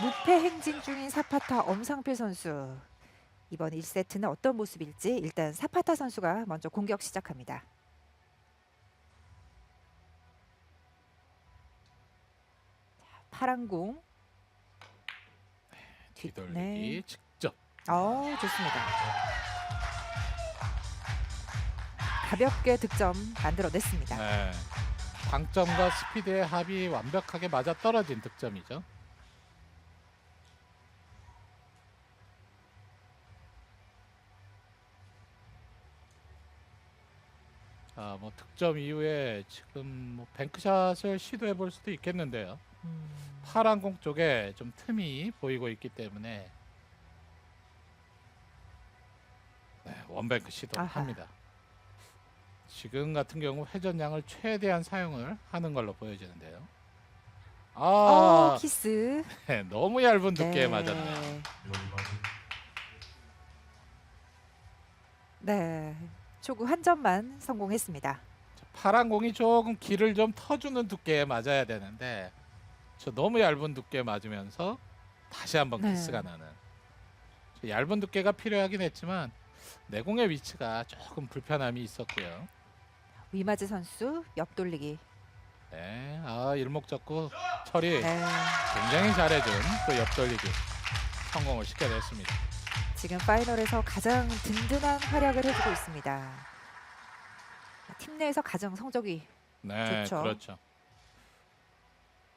무패 행진 중인 사파타 엄상필 선수. 이번 1세트는 어떤 모습일지 일단 사파타 선수가 먼저 공격 시작합니다. 자, 파란 공. 뒷- 뒤돌리기 네. 직접. 어, 좋습니다. 가볍게 득점 만들어냈습니다. 네. 방점과 스피드의 합이 완벽하게 맞아 떨어진 득점이죠. 아, 뭐 득점 이후에 지금 뭐 뱅크샷을 시도해 볼 수도 있겠는데요. 음, 파란 공 쪽에 좀 틈이 보이고 있기 때문에 네, 원뱅크 시도합니다. 지금 같은 경우 회전량을 최대한 사용을 하는 걸로 보여지는데요. 아, 어, 키스. 네, 너무 얇은 두께에 네. 맞았네요. 네. 초구 한 점만 성공했습니다. 파란 공이 조금 길을 좀 터주는 두께에 맞아야 되는데 저 너무 얇은 두께에 맞으면서 다시 한번 네. 키스가 나는 저 얇은 두께가 필요하긴 했지만 내공의 위치가 조금 불편함이 있었고요. 위마즈 선수 옆돌리기. 네, 아 일목적구 처리 네. 굉장히 잘해준 또 옆돌리기 성공을 시켜냈습니다. 지금 파이널에서 가장 든든한 활약을 해주고 있습니다. 팀 내에서 가장 성적이 네, 좋죠. 그렇죠.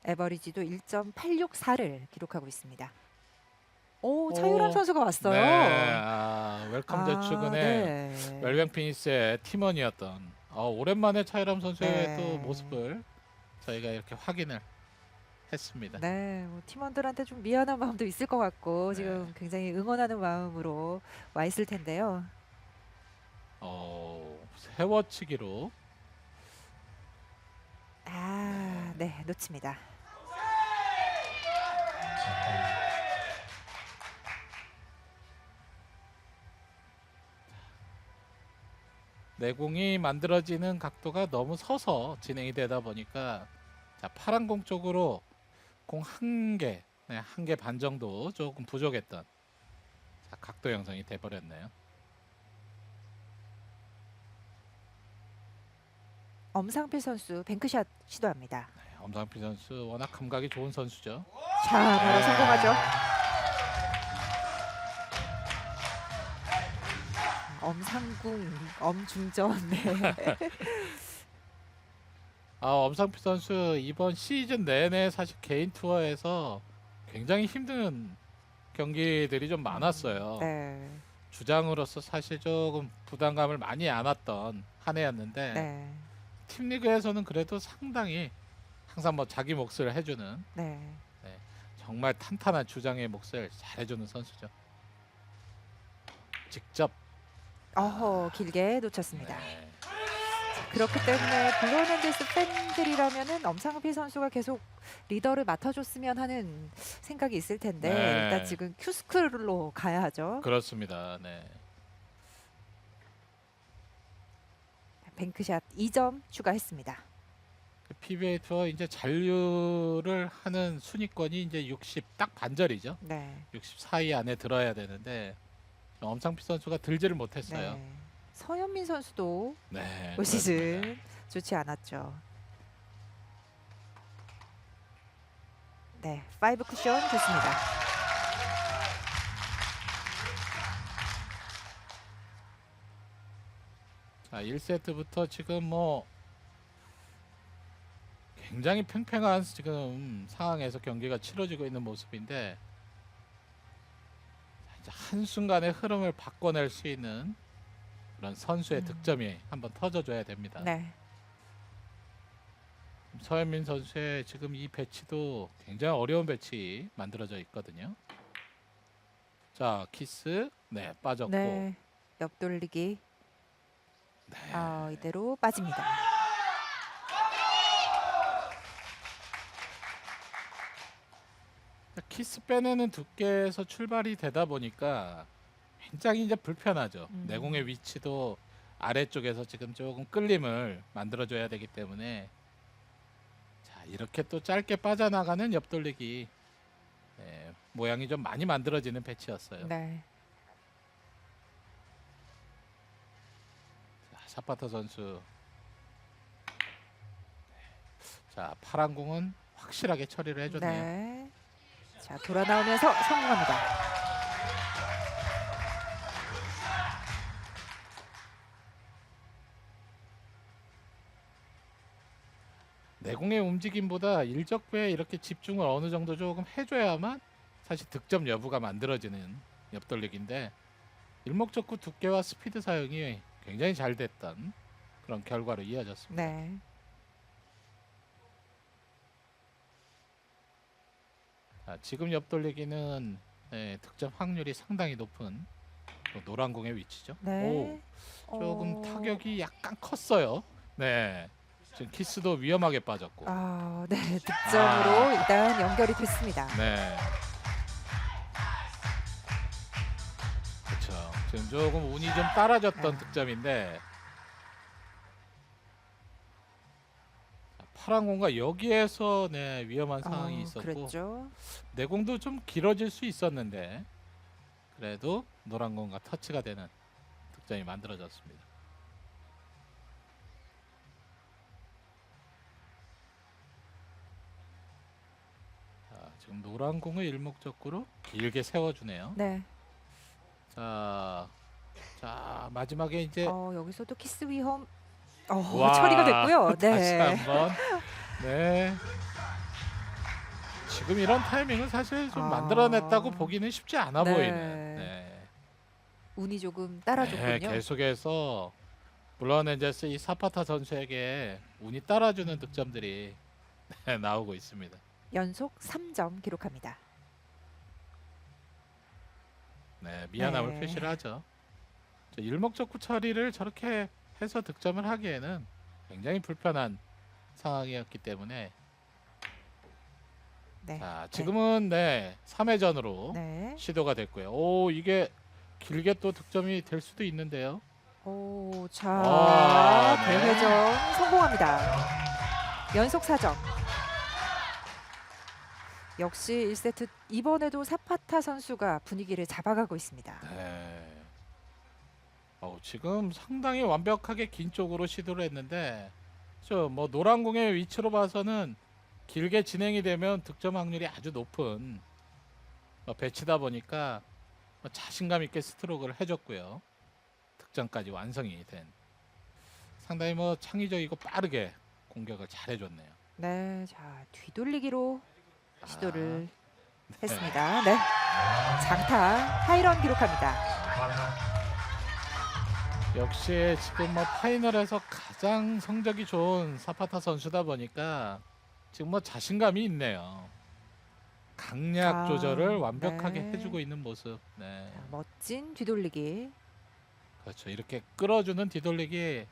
에버리지도 1.864를 기록하고 있습니다. 오 차유람 오, 선수가 왔어요. 네, 아, 웰컴 아, 제축은의 네. 웰뱅 피니스의 팀원이었던 어, 오랜만에 차이람 선수의 네. 또 모습을 저희가 이렇게 확인을 했습니다. 네, 뭐 팀원들한테 좀 미안한 마음도 있을 것 같고 네. 지금 굉장히 응원하는 마음으로 와 있을 텐데요. 어, 세워치기로 아, 네, 놓칩니다. 내공이 만들어지는 각도가 너무 서서 진행이 되다 보니까 자, 파란 공 쪽으로 공 한 개, 네, 한 개 반 정도 조금 부족했던 자, 각도 형성이 돼 버렸네요. 엄상필 선수 뱅크샷 시도합니다. 네, 엄상필 선수 워낙 감각이 좋은 선수죠. 자, 바로 네. 성공하죠. 엄상궁, 엄중전. 네. 아, 엄상필 선수 이번 시즌 내내 사실 개인 투어에서 굉장히 힘든 경기들이 좀 많았어요. 네. 주장으로서 사실 조금 부담감을 많이 안았던 한 해였는데 네. 팀 리그에서는 그래도 상당히 항상 뭐 자기 몫을 해주는 네. 정말 탄탄한 주장의 몫을 잘 해주는 선수죠. 직접 어허, 길게 놓쳤습니다. 네. 그렇기 때문에 블루온 엔젤스 팬들이라면은 엄상필 선수가 계속 리더를 맡아줬으면 하는 생각이 있을 텐데 네. 일단 지금 큐스쿨로 가야 하죠. 그렇습니다. 네. 뱅크샷 2점 추가했습니다. 그 PBA 투어 이제 잔류를 하는 순위권이 이제 60 딱 반절이죠. 네. 64위 안에 들어야 되는데 엄상필 선수가 들지를 못했어요. 네. 서현민 선수도 네. 올 시즌 그렇습니다. 좋지 않았죠. 네, 파이브 쿠션 좋습니다. 자, 1세트부터 지금 뭐 굉장히 팽팽한 지금 상황에서 경기가 치러지고 있는 모습인데 한순간에 흐름을 바꿔낼 수 있는 그런 선수의 음. 득점이 한번 터져줘야 됩니다. 네, 서현민 선수의 지금 이 배치도 굉장히 어려운 배치 만들어져 있거든요. 자 키스 네 빠졌고 네, 옆돌리기 네. 아, 이대로 빠집니다. 키스 빼내는 두께에서 출발이 되다 보니까 굉장히 이제 불편하죠. 음. 내공의 위치도 아래쪽에서 지금 조금 끌림을 만들어줘야 되기 때문에 자 이렇게 또 짧게 빠져나가는 옆돌리기 네, 모양이 좀 많이 만들어지는 배치였어요. 네. 자, 사파타 선수. 자, 파란 공은 확실하게 처리를 해줬네요. 네. 자, 돌아 나오면서 성공합니다. 내공의 움직임보다 일적배에 이렇게 집중을 어느 정도 조금 해줘야만 사실 득점 여부가 만들어지는 옆돌리기인데 일목적구 두께와 스피드 사용이 굉장히 잘 됐던 그런 결과로 이어졌습니다. 네. 자, 지금 옆돌리기는 네, 득점 확률이 상당히 높은 또 노란 공의 위치죠. 네. 오, 조금 어, 타격이 약간 컸어요. 네, 지금 키스도 위험하게 빠졌고. 아, 네. 득점으로 일단 연결이 됐습니다. 네. 그렇죠. 지금 조금 운이 좀 따라졌던 아. 득점인데 자, 파란 공과 여기에서 네 위험한 상황이 어, 있었고 그랬죠. 내공도 좀 길어질 수 있었는데 그래도 노란 공과 터치가 되는 득점이 만들어졌습니다. 지금 노란 공을 일목적구로 길게 세워주네요. 네. 자, 자 마지막에 이제 어, 여기서도 키스 위험 어, 와, 처리가 됐고요. 다시 네. 한번 네. 지금 이런 타이밍은 사실 좀 아. 만들어냈다고 보기는 쉽지 않아 네. 보이는. 네. 운이 조금 네, 따라줬군요. 계속해서 물론 이제 이 사파타 선수에게 운이 따라주는 득점들이 네, 나오고 있습니다. 연속 3점 기록합니다. 네, 미안함을 네. 표시를 하죠. 저 일목적구 처리를 저렇게 해서 득점을 하기에는 굉장히 불편한 상황이었기 때문에 네. 자, 지금은 네, 3회전으로 네. 시도가 됐고요. 오, 이게 길게 또 득점이 될 수도 있는데요. 오, 자, 와, 네. 대회전 성공합니다. 연속 4점. 역시 1세트 이번에도 사파타 선수가 분위기를 잡아가고 있습니다. 네. 어, 지금 상당히 완벽하게 긴 쪽으로 시도를 했는데 저 뭐 노란 공의 위치로 봐서는 길게 진행이 되면 득점 확률이 아주 높은 어, 배치다 보니까 뭐 자신감 있게 스트로크를 해줬고요. 득점까지 완성이 된 상당히 뭐 창의적이고 빠르게 공격을 잘 해줬네요. 네, 자 뒤돌리기로 아, 시도를 했습니다. 네, 장타 하이런 기록합니다. 역시 지금 뭐 파이널에서 가장 성적이 좋은 사파타 선수다 보니까 지금 뭐 자신감이 있네요. 강약 아, 조절을 완벽하게 네. 해주고 있는 모습. 네, 자, 멋진 뒤돌리기. 그렇죠. 이렇게 끌어주는 뒤돌리기.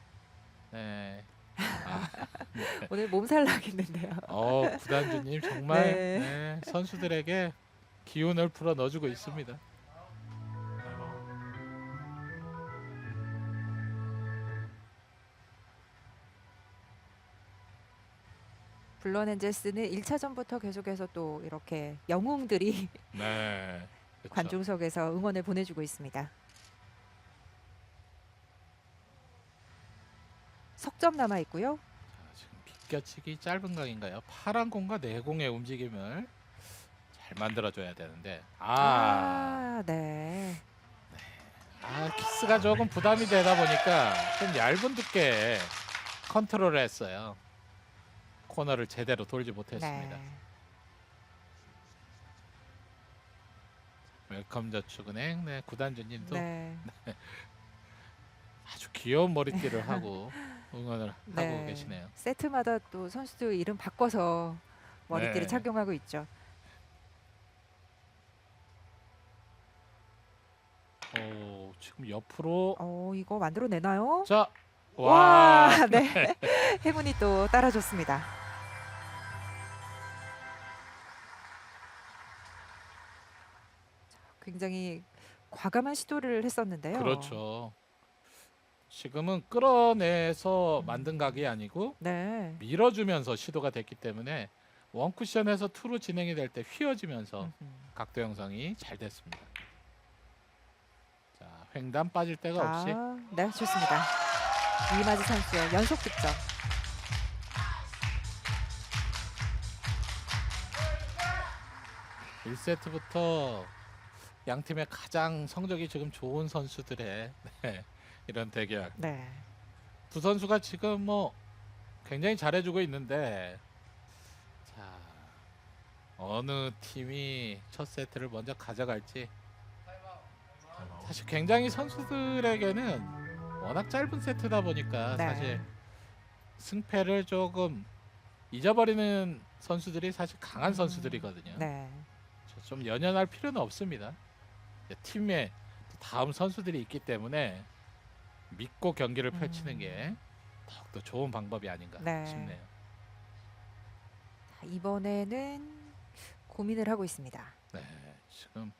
네. 아, 네. 오늘 몸살 나겠는데요. 어 구단주님 정말 네. 네, 선수들에게 기운을 풀어 넣어주고 있습니다. 블런 엔젤스는 1차전부터 계속해서 또 이렇게 영웅들이 네. 그렇죠. 관중석에서 응원을 보내주고 있습니다. 석점 남아 있고요. 자, 지금 비껴치기 짧은 각인가요? 파란 공과 내공의 움직임을 잘 만들어줘야 되는데 아, 아, 네. 아 키스가 조금 부담이 되다 보니까 좀 얇은 두께 컨트롤을 했어요. 코너를 제대로 돌지 못했습니다. 네. 웰컴 저축은행 네, 구단주님도 네. 아주 귀여운 머리띠를 하고 응원을 하고 네. 계시네요. 세트마다 또 선수들 이름 바꿔서 머리띠를 네. 착용하고 있죠. 오, 지금 옆으로 어, 이거 만들어 내나요? 자, 와, 와, 네. 해문이 또 따라줬습니다. 굉장히 과감한 시도를 했었는데요. 그렇죠. 지금은 끌어내서 만든 각이 아니고 네. 밀어주면서 시도가 됐기 때문에 원 쿠션에서 투로 진행이 될 때 휘어지면서 음흠. 각도 형성이 잘 됐습니다. 자, 횡단 빠질 데가 없이 아, 네, 좋습니다. 이마지 선수의 연속 득점. 일 1세트부터 양 팀의 가장 성적이 지금 좋은 선수들의 네, 이런 대결. 네. 두 선수가 지금 뭐 굉장히 잘해주고 있는데 자 어느 팀이 첫 세트를 먼저 가져갈지 사실 굉장히 선수들에게는 워낙 짧은 세트다 보니까 네. 사실 승패를 조금 잊어버리는 선수들이 사실 강한 음, 선수들이거든요. 네. 좀 연연할 필요는 없습니다. 이제 팀에 또 다음 선수들이 있기 때문에 믿고 경기를 펼치는 음. 게 더욱더 좋은 방법이 아닌가 네. 싶네요. 자, 이번에는 고민을 하고 있습니다. 네, 지금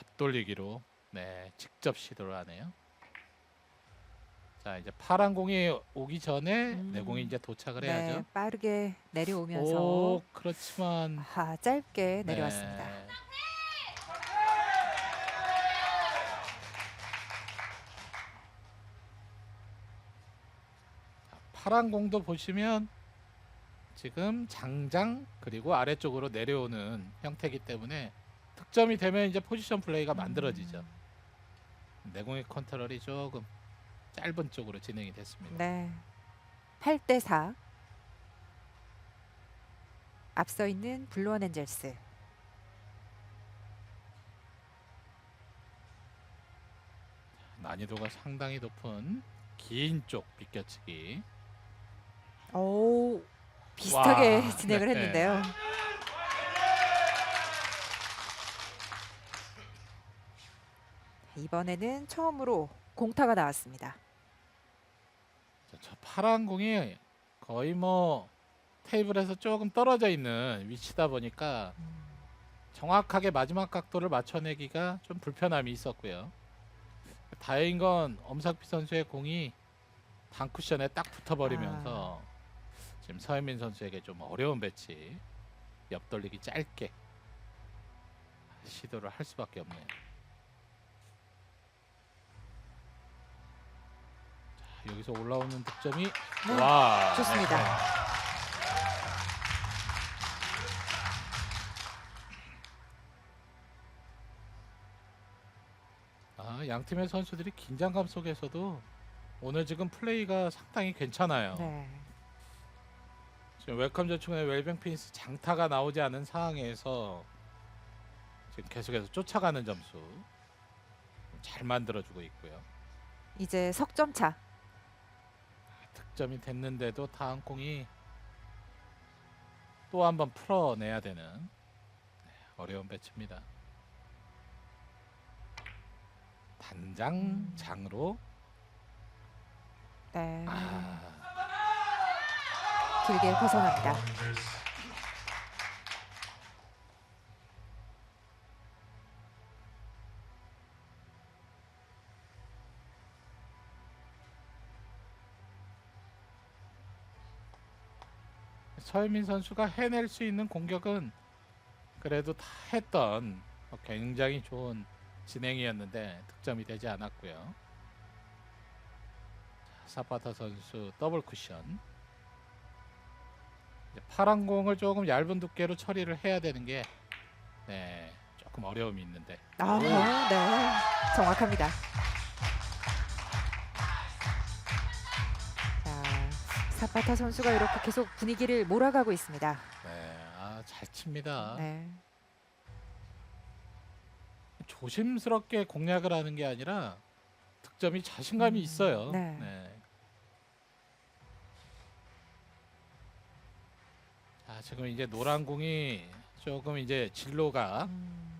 앞돌리기로 네 직접 시도를 하네요. 자 이제 파란 공이 오기 전에 음. 내 공이 이제 도착을 네, 해야죠. 빠르게 내려오면서 오 그렇지만 아, 짧게 네. 내려왔습니다. 자, 파란 공도 보시면 지금 장장 그리고 아래쪽으로 내려오는 형태이기 때문에 득점이 되면 이제 포지션 플레이가 만들어지죠. 음, 내공의 컨트롤이 조금 짧은 쪽으로 진행이 됐습니다. 네. 8대 4. 앞서 있는 블루원 엔젤스. 난이도가 상당히 높은 긴 쪽 비껴치기. 오, 비슷하게 와, 진행을 네. 했는데요. 이번에는 처음으로 공타가 나왔습니다. 자, 저 파란 공이 거의 뭐 테이블에서 조금 떨어져 있는 위치다 보니까 음, 정확하게 마지막 각도를 맞춰내기가 좀 불편함이 있었고요. 다행인 건 엄석피 선수의 공이 단 쿠션에 딱 붙어버리면서 지금 서현민 선수에게 좀 어려운 배치 옆돌리기 짧게 시도를 할 수밖에 없네요. 자, 여기서 올라오는 득점이 네, 와 좋습니다. 네. 아, 양 팀의 선수들이 긴장감 속에서도 오늘 지금 플레이가 상당히 괜찮아요. 네. 지금 웰컴 저축은의 웰뱅 피니스 장타가 나오지 않은 상황에서 지금 계속해서 쫓아가는 점수 잘 만들어주고 있고요. 이제 석점 차. 득점이 됐는데도 다음 공이 또 한 번 풀어내야 되는 네, 어려운 배치입니다. 단장 음. 장으로 네. 아, 길게 벗어납니다. 서현민 선수가 해낼 수 있는 공격은 그래도 다 했던 굉장히 좋은 진행이었는데 득점이 되지 않았고요. 자, 사파타 선수 더블 쿠션. 파란 공을 조금 얇은 두께로 처리를 해야 되는 게 네, 조금 어려움이 있는데 아, 네. 정확합니다. 자, 사파타 선수가 이렇게 계속 분위기를 몰아가고 있습니다. 네, 아, 잘 칩니다. 네. 조심스럽게 공략을 하는 게 아니라 득점이 자신감이 음, 있어요. 네. 자, 지금 이제 노란 공이 조금 이제 진로가 음,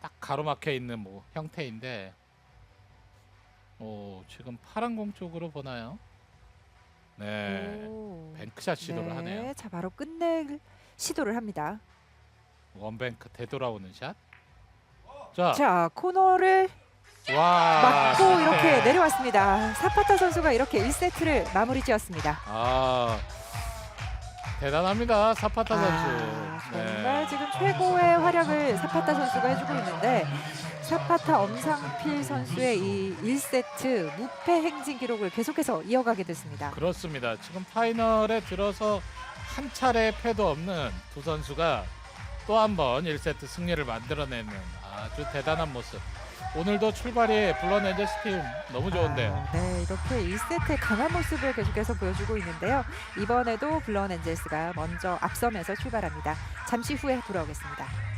딱 가로막혀 있는 뭐 형태인데, 오 지금 파란 공 쪽으로 보나요? 네, 오. 뱅크샷 시도를 네, 하네요. 자, 바로 끝낼 시도를 합니다. 원뱅크 되돌아오는 샷. 자, 자, 코너를 와 맞고 네. 이렇게 내려왔습니다. 사파타 선수가 이렇게 1세트를 마무리 지었습니다. 아 대단합니다. 사파타 아, 선수. 네. 정말 지금 최고의 활약을 사파타 선수가 해주고 있는데 사파타 엄상필 선수의 이 1세트 무패 행진 기록을 계속해서 이어가게 됐습니다. 그렇습니다. 지금 파이널에 들어서 한 차례 패도 없는 두 선수가 또 한 번 1세트 승리를 만들어내는 아주 대단한 모습. 오늘도 출발이 블론 엔젤스 팀 너무 좋은데요. 아, 네, 이렇게 1세트의 강한 모습을 계속해서 보여주고 있는데요. 이번에도 블런 엔젤스가 먼저 앞서면서 출발합니다. 잠시 후에 돌아오겠습니다.